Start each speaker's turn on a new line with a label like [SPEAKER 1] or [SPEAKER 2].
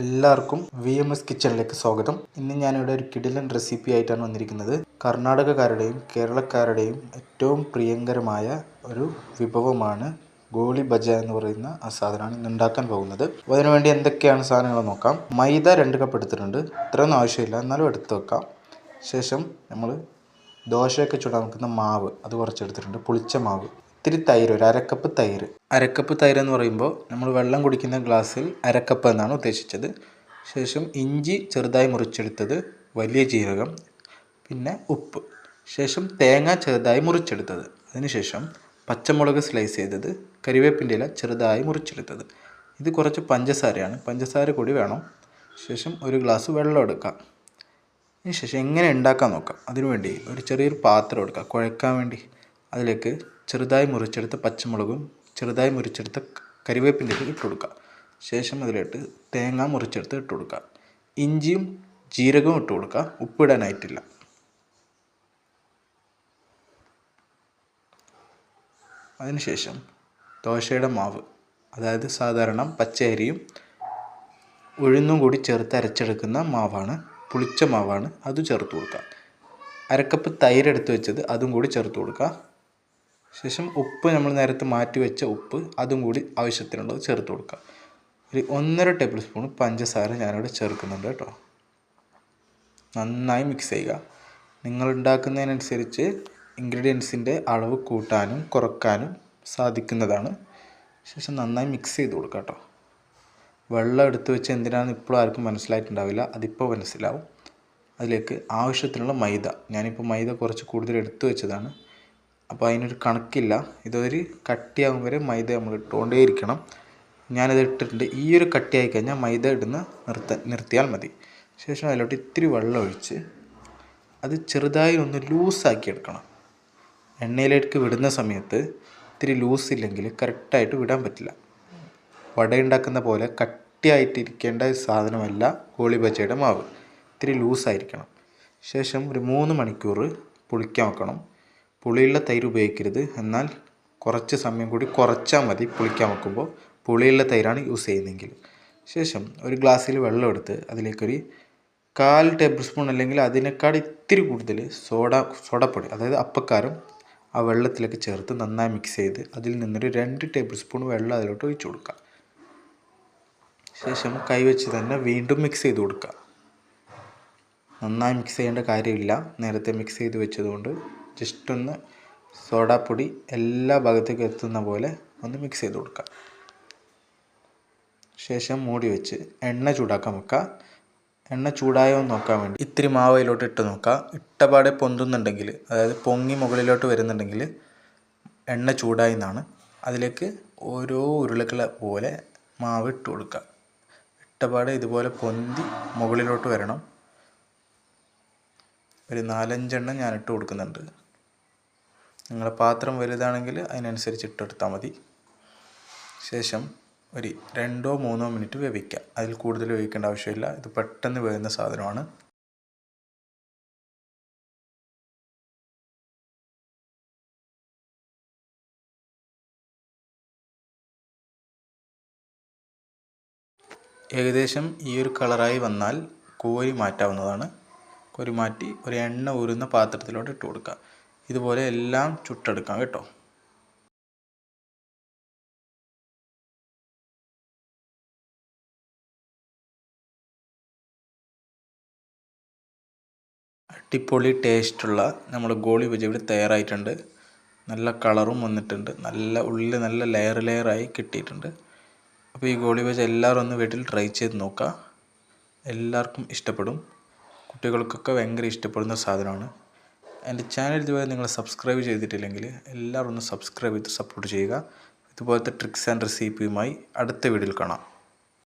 [SPEAKER 1] എല്ലാവർക്കും V M S കിച്ചണിലേക്ക് സ്വാഗതം. ഇന്ന് ഞാനിവിടെ ഒരു കിടിലൻ റെസിപ്പി ആയിട്ടാണ് വന്നിരിക്കുന്നത്. കർണാടകക്കാരുടെയും കേരളക്കാരുടെയും ഏറ്റവും പ്രിയങ്കരമായ ഒരു വിഭവമാണ് ഗോളി ബജ എന്ന് പറയുന്ന ആ സാധനമാണ് ഇന്ന് ഉണ്ടാക്കാൻ പോകുന്നത്. അപ്പോൾ അതിനുവേണ്ടി എന്തൊക്കെയാണ് സാധനങ്ങൾ നോക്കാം. മൈദ രണ്ട് കപ്പ് എടുത്തിട്ടുണ്ട്. ഇത്രയൊന്നും ആവശ്യമില്ല. എന്നാലും എടുത്ത് വെക്കാം. ശേഷം നമ്മൾ ദോശയൊക്കെ ചുടാൻ വെക്കുന്ന മാവ് അത് കുറച്ച് എടുത്തിട്ടുണ്ട്. പുളിച്ച മാവ്. ഇത്തിരി തൈര് ഒരു അരക്കപ്പ് തൈര്. അരക്കപ്പ് തൈര് എന്ന് പറയുമ്പോൾ നമ്മൾ വെള്ളം കുടിക്കുന്ന ഗ്ലാസ്സിൽ അരക്കപ്പ് എന്നാണ് ഉദ്ദേശിച്ചത്. ശേഷം ഇഞ്ചി ചെറുതായി മുറിച്ചെടുത്തത് വലിയ ജീരകം പിന്നെ ഉപ്പ്. ശേഷം തേങ്ങ ചെറുതായി മുറിച്ചെടുത്തത്. അതിനുശേഷം പച്ചമുളക് സ്ലൈസ് ചെയ്തത് കരിവേപ്പിന്റെ ഇല ചെറുതായി മുറിച്ചെടുത്തത്. ഇത് കുറച്ച് പഞ്ചസാരയാണ്. പഞ്ചസാര കൂടി വേണം. ശേഷം ഒരു ഗ്ലാസ് വെള്ളം എടുക്കാം. അതിന് ശേഷം എങ്ങനെ ഉണ്ടാക്കാൻ നോക്കാം? അതിനുവേണ്ടി ഒരു ചെറിയൊരു പാത്രം എടുക്കുക കുഴക്കാൻ വേണ്ടി അതിലേക്ക് ചെറുതായി മുറിച്ചെടുത്ത പച്ചമുളകും ചെറുതായി മുറിച്ചെടുത്ത കരിവേപ്പിന്റെ ഇട്ട് കൊടുക്കുക. ശേഷം അതിലിട്ട് തേങ്ങ മുറിച്ചെടുത്ത് ഇട്ട് കൊടുക്കുക. ഇഞ്ചിയും ജീരകവും ഇട്ട് കൊടുക്കുക. ഉപ്പിടാനായിട്ടില്ല. അതിനുശേഷം ദോശയുടെ മാവ് അതായത് സാധാരണ പച്ചയരിയും ഉഴുന്നും കൂടി ചേർത്ത് അരച്ചെടുക്കുന്ന മാവാണ് പുളിച്ച മാവാണ്. അത് ചേർത്ത് കൊടുക്കുക. അരക്കപ്പ് തൈരെടുത്ത് വെച്ചത് അതും കൂടി ചേർത്ത് കൊടുക്കുക. ശേഷം ഉപ്പ് നമ്മൾ നേരത്തെ മാറ്റി വെച്ച ഉപ്പ് അതും കൂടി ആവശ്യത്തിനുള്ളത് ചേർത്ത് കൊടുക്കുക ഒരു ഒന്നര ടേബിൾ സ്പൂൺ പഞ്ചസാര ഞാനിവിടെ ചേർക്കുന്നുണ്ട് കേട്ടോ. നന്നായി മിക്സ് ചെയ്യുക. നിങ്ങൾ ഉണ്ടാക്കുന്നതിനനുസരിച്ച് ഇൻഗ്രീഡിയൻസിന്റെ അളവ് കൂട്ടാനും കുറക്കാനും സാധിക്കുന്നതാണ്. ശേഷം നന്നായി മിക്സ് ചെയ്ത് കൊടുക്കുക കേട്ടോ. വെള്ളം എടുത്ത് വെച്ച് എന്തിനാണെന്ന് ഇപ്പോഴും ആർക്കും മനസ്സിലായിട്ടുണ്ടാവില്ല. അതിപ്പോൾ മനസ്സിലാവും. അതിലേക്ക് ആവശ്യത്തിനുള്ള മൈദ. ഞാനിപ്പോൾ മൈദ കുറച്ച് കൂടുതൽ എടുത്തു വെച്ചതാണ്. അപ്പോൾ അതിനൊരു കണക്കില്ല. ഇതൊരു കട്ടിയാകും വരെ മൈദ നമ്മൾ ഇട്ടുകൊണ്ടേയിരിക്കണം. ഞാനത് ഇട്ടിട്ടുണ്ട്. ഈ ഒരു കട്ടിയായി കഴിഞ്ഞാൽ മൈദ ഇടുന്ന നിർത്ത നിർത്തിയാൽ മതി. ശേഷം അതിലോട്ട് ഇത്തിരി വെള്ളം ഒഴിച്ച് അത് ചെറുതായി ഒന്ന് ലൂസാക്കി എടുക്കണം. എണ്ണയിലേക്ക് വിടുന്ന സമയത്ത് ഇത്തിരി ലൂസ് ഇല്ലെങ്കിൽ കറക്റ്റായിട്ട് വിടാൻ പറ്റില്ല. വട ഉണ്ടാക്കുന്ന പോലെ കട്ടിയായിട്ടിരിക്കേണ്ട സാധനമല്ല ഗോളി ബജയുടെ മാവ്. ഇത്തിരി ലൂസായിരിക്കണം. ശേഷം ഒരു മൂന്ന് മണിക്കൂർ പുളിക്കാൻ വെക്കണം. പുളിയുള്ള തൈര് ഉപയോഗിക്കരുത്. എന്നാൽ കുറച്ച് സമയം കൂടി കുറച്ചാൽ മതി പുളിക്കാൻ വെക്കുമ്പോൾ. പുളിയുള്ള തൈരാണ് യൂസ് ചെയ്യുന്നതെങ്കിൽ. ശേഷം ഒരു ഗ്ലാസ്സിൽ വെള്ളം എടുത്ത് അതിലേക്കൊരു കാൽ ടേബിൾ സ്പൂൺ അല്ലെങ്കിൽ അതിനേക്കാൾ ഇത്തിരി കൂടുതൽ സോഡ സോഡപ്പൊടി അതായത് അപ്പക്കാരം ആ വെള്ളത്തിലേക്ക് ചേർത്ത് നന്നായി മിക്സ് ചെയ്ത് അതിൽ നിന്നൊരു രണ്ട് ടേബിൾ സ്പൂൺ വെള്ളം അതിലോട്ട് ഒഴിച്ചു കൊടുക്കുക. ശേഷം കൈവച്ച് തന്നെ വീണ്ടും മിക്സ് ചെയ്ത് കൊടുക്കുക. നന്നായി മിക്സ് ചെയ്യേണ്ട കാര്യമില്ല. നേരത്തെ മിക്സ് ചെയ്ത് വെച്ചതുകൊണ്ട് ജസ്റ്റ് ഒന്ന് സോഡാപ്പൊടി എല്ലാ ഭാഗത്തേക്കും എത്തുന്ന പോലെ ഒന്ന് മിക്സ് ചെയ്ത് കൊടുക്കുക ശേഷം മൂടി വെച്ച് എണ്ണ ചൂടാക്കാൻ വെക്കുക എണ്ണ ചൂടായോ എന്ന് നോക്കാൻ വേണ്ടി ഇത്തിരി മാവ് അതിലോട്ട് ഇട്ട് നോക്കുക ഇട്ടപാടെ പൊന്തുന്നുണ്ടെങ്കിൽ അതായത് പൊങ്ങി മുകളിലോട്ട് വരുന്നുണ്ടെങ്കിൽ എണ്ണ ചൂടായി എന്നാണ്. അതിലേക്ക് ഓരോ ഉരുളകളെ പോലെ മാവ് ഇട്ട് കൊടുക്കുക ഇട്ടപാടെ ഇതുപോലെ പൊന്തി മുകളിലോട്ട് വരണം. ഒരു നാലഞ്ചെണ്ണം ഞാൻ ഇട്ട് കൊടുക്കുന്നുണ്ട്. നിങ്ങളുടെ പാത്രം വലുതാണെങ്കിൽ അതിനനുസരിച്ച് ഇട്ടെടുത്താൽ മതി. ശേഷം ഒരു രണ്ടോ മൂന്നോ മിനിറ്റ് വേവിക്കുക. അതിൽ കൂടുതൽ വേവിക്കേണ്ട ആവശ്യമില്ല. ഇത് പെട്ടെന്ന് വേകുന്ന സാധനമാണ്. ഏകദേശം ഈ ഒരു കളറായി വന്നാൽ കോരി മാറ്റാവുന്നതാണ്. കോരി മാറ്റി ഒരു എണ്ണ ഊരുന്ന പാത്രത്തിലോട്ട് ഇട്ട് കൊടുക്കുക. ഇതുപോലെ എല്ലാം ചുട്ടെടുക്കാം കേട്ടോ. അടിപൊളി ടേസ്റ്റുള്ള നമ്മുടെ ഗോളി ബജി ഇവിടെ തയ്യാറായിട്ടുണ്ട്. നല്ല കളറും വന്നിട്ടുണ്ട്. നല്ല ഉള്ളിൽ നല്ല ലെയർ ലെയറായി കിട്ടിയിട്ടുണ്ട്. അപ്പോൾ ഈ ഗോളി ബജി എല്ലാവരും ഒന്ന് വീട്ടിൽ ട്രൈ ചെയ്ത് നോക്കുക എല്ലാവർക്കും ഇഷ്ടപ്പെടും. കുട്ടികൾക്കൊക്കെ ഭയങ്കര ഇഷ്ടപ്പെടുന്ന സാധനമാണ്. എന്റെ ചാനൽ ഇതുവരെ നിങ്ങൾ സബ്സ്ക്രൈബ് ചെയ്തിട്ടില്ലെങ്കിൽ എല്ലാവരും ഒന്ന് സബ്സ്ക്രൈബ് ചെയ്ത് സപ്പോർട്ട് ചെയ്യുക. ഇതുപോലത്തെ ട്രിക്സ് ആൻഡ് റെസിപ്പിയുമായി അടുത്ത വീഡിയോയിൽ കാണാം.